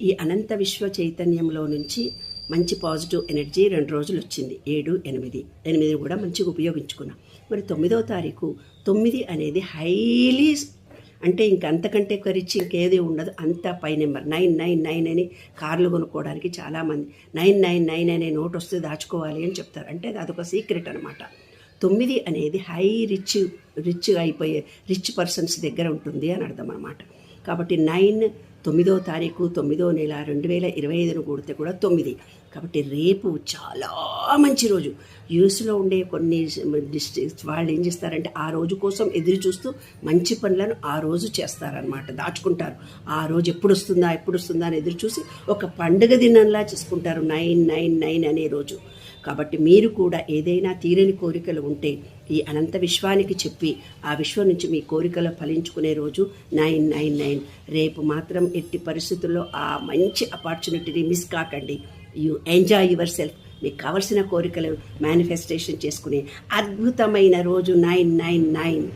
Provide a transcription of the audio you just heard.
ఈ అనంత విశ్వ చైతన్యంలో నుంచి మంచి పాజిటివ్ ఎనర్జీ రెండు రోజులు వచ్చింది. ఏడు ఎనిమిది. ఎనిమిది కూడా మంచిగా ఉపయోగించుకున్నాం. మరి తొమ్మిదో తారీఖు తొమ్మిది అనేది హైలీ అంటే ఇంక అంతకంటే కరిచి ఇంకేది ఉండదు. అంత పై నెంబర్ నైన్ నైన్ నైన్ అని కార్లు కొనుక్కోవడానికి చాలామంది నైన్ నైన్ నైన్ అనే నోట్ వస్తే దాచుకోవాలి అని చెప్తారు. అంటే అది అదొక సీక్రెట్ అనమాట తొమ్మిది అనేది హై రిచ్ రిచ్ అయిపోయే రిచ్ పర్సన్స్ దగ్గర ఉంటుంది అని అర్థం అనమాట కాబట్టి నైన్ తొమ్మిదో తారీఖు తొమ్మిదో నెల రెండు వేల ఇరవై ఐదును కూడితే కూడా తొమ్మిది. కాబట్టి రేపు చాలా మంచి రోజు. యూఎస్లో ఉండే కొన్ని డిస్ట్రిక్ట్స్ వాళ్ళు ఏం చేస్తారంటే ఆ రోజు కోసం ఎదురు చూస్తూ మంచి పనులను ఆ రోజు చేస్తారనమాట దాచుకుంటారు. ఆ రోజు ఎప్పుడు వస్తుందా ఎప్పుడు వస్తుందా అని ఎదురు చూసి ఒక పండుగ దినంలా చేసుకుంటారు. నైన్ నైన్ నైన్ అనే రోజు. కాబట్టి మీరు కూడా ఏదైనా తీరని కోరికలు ఉంటే ఈ అనంత విశ్వానికి చెప్పి ఆ విశ్వం నుంచి మీ కోరికలు ఫలించుకునే రోజు నైన్ నైన్ నైన్. రేపు మాత్రం ఎట్టి పరిస్థితుల్లో ఆ మంచి ఆపర్చునిటీని మిస్ కాకండి. యూ ఎంజాయ్ యువర్ సెల్ఫ్ మీకు కావలసిన కోరికలు మేనిఫెస్టేషన్ చేసుకునే అద్భుతమైన రోజు నైన్ నైన్ నైన్.